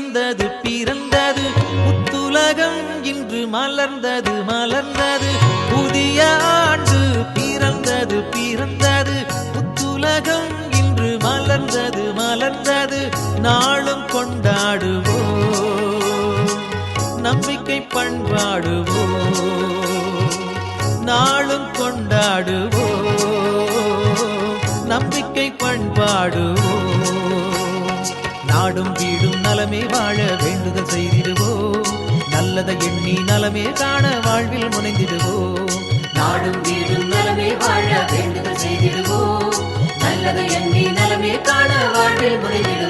பிறந்தது பிறந்தது. புத்துலகம் இன்று மலர்ந்தது மலர்ந்தது. புதிய ஆண்டு பிறந்தது பிறந்தது. புத்துலகம் இன்று மலர்ந்தது மலர்ந்தது. நாளும் கொண்டாடுவோம். நம்பிக்கை பண்பாடுவோம். நாளும் கொண்டாடுவோம். நம்பிக்கை பண்பாடுவோம். நாடும் வீடும் நலமே வாழ வேண்டுதல் செய்திடுவோம் நல்லதை எண்ணி நலமே காண வாழ்வில் முனைந்திடுவோம் நாடும் வீடும் நலமே வாழ வேண்டுதல் செய்திடுவோம் நல்லதை எண்ணி நலமே காண வாழ்வில் முனைந்திடுவோம்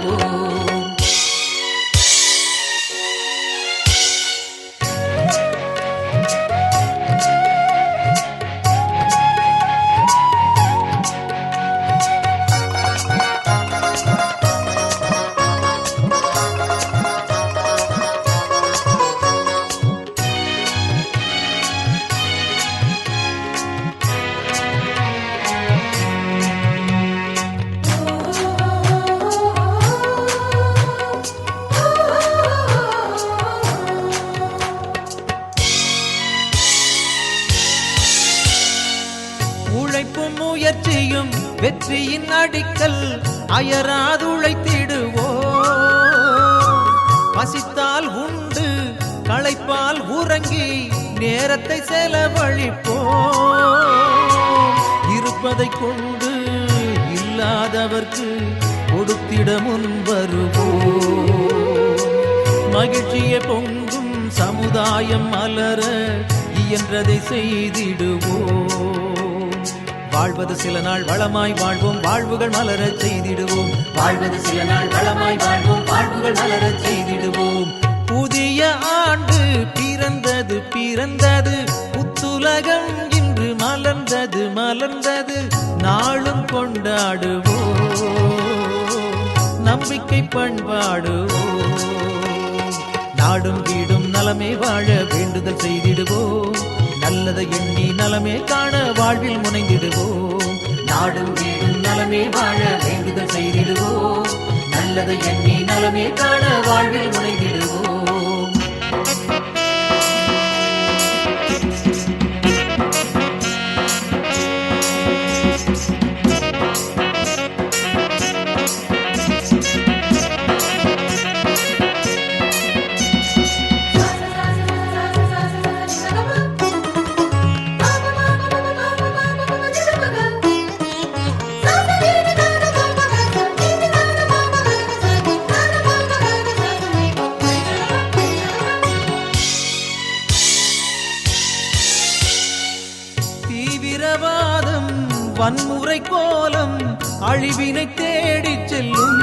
வெற்றியின் அடிக்கல் அயராதுழைத்திடுவோ பசித்தால் உண்டு களைப்பால் உறங்கி நேரத்தை செலவழிப்போ இருப்பதை கொண்டு இல்லாதவர்க்கு கொடுத்திட முன் வருவோ மகிழ்ச்சியை பொங்கும் சமுதாயம் மலர இயன்றதை செய்திடுவோம். வாழ்வது சில நாள் வளமாய் வாழ்வோம் வாழ்வுகள் மலரச் செய்திடுவோம். வாழ்வது சில நாள் வளமாய் வாழ்வோம் வாழ்வுகள் மலரச் செய்திடுவோம். புதிய ஆண்டு பிறந்தது பிறந்தது. புத்துலகம் இன்று மலர்ந்தது மலர்ந்தது. நாளும் கொண்டாடுவோம். நம்பிக்கை பண்பாடுவோம். நாடும் வீடும் நலமே வாழ வேண்டுதல் செய்திடுவோம். நல்லதை எண்ணி நலமே காண வாழ்வில் முனைந்திடுவோம். நாடும் வீடும் நலமே வாழ வேண்டுதல் செய்திடுவோம். நல்லதை எண்ணி நலமே காண வாழ்வில் முனைந்திடுவோம். தீவிரவாதம் வன்முறை கோலம் அழிவினை தேடிச் செல்லும்.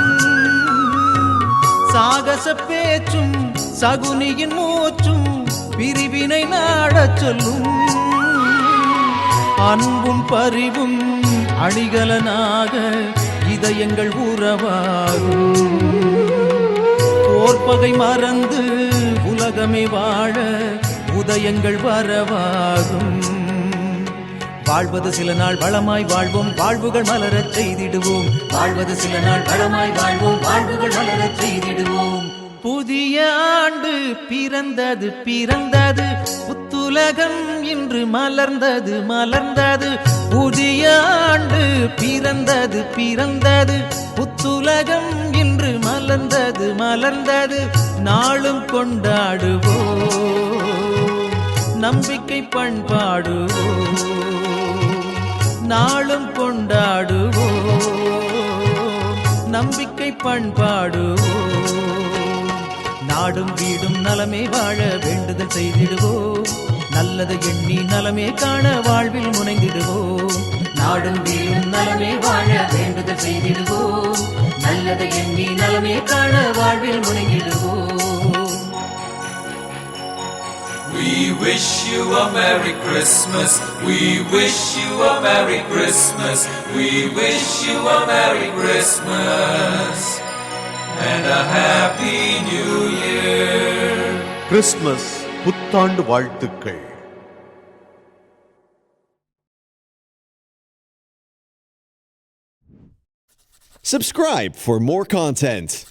சாகச பேச்சும் சகுனியின் மூச்சும் பிரிவினை நாடச் சொல்லும். அன்பும் பரிவும் அணிகலனாக இதயங்கள் உறவாகும். போர்ப்பகை மறந்து உலகமே வாழ உதயங்கள் வரவாகும். வாழ்வது சில நாள் வளமாய் வாழ்வோம் வாழ்வுகள் மலரச் செய்திடுவோம். வாழ்வது சில நாள் வளமாய் வாழ்வோம் வாழ்வுகள் மலரச் செய்திடுவோம். புதிய ஆண்டு பிறந்தது பிறந்தது. புத்துலகம் இன்று மலர்ந்தது மலர்ந்தது. புதிய ஆண்டு பிறந்தது பிறந்தது. புத்துலகம் இன்று மலர்ந்தது மலர்ந்தது. நாளும் கொண்டாடுவோம். நம்பிக்கை பண்பாடுவோம். நாளும் கொண்டாடுவோம். நம்பிக்கை பண்பாடுவோம். நாடும் வீடும் நலமே வாழ வேண்டுதல் செய்திடுவோம். நல்லதை எண்ணி நலமே காண வாழ்வில் முனைந்திடுவோம். நாடும் வீடும் நலமே வாழ வேண்டுதல் செய்திடுவோம். நல்லதை எண்ணி நலமே காண வாழ்வில் முனைந்திடுவோம். We wish you a Merry Christmas. We wish you a Merry Christmas. We wish you a Merry Christmas and a Happy New Year. Christmas புத்தாண்டு வாழ்த்துக்கள் Subscribe for more content.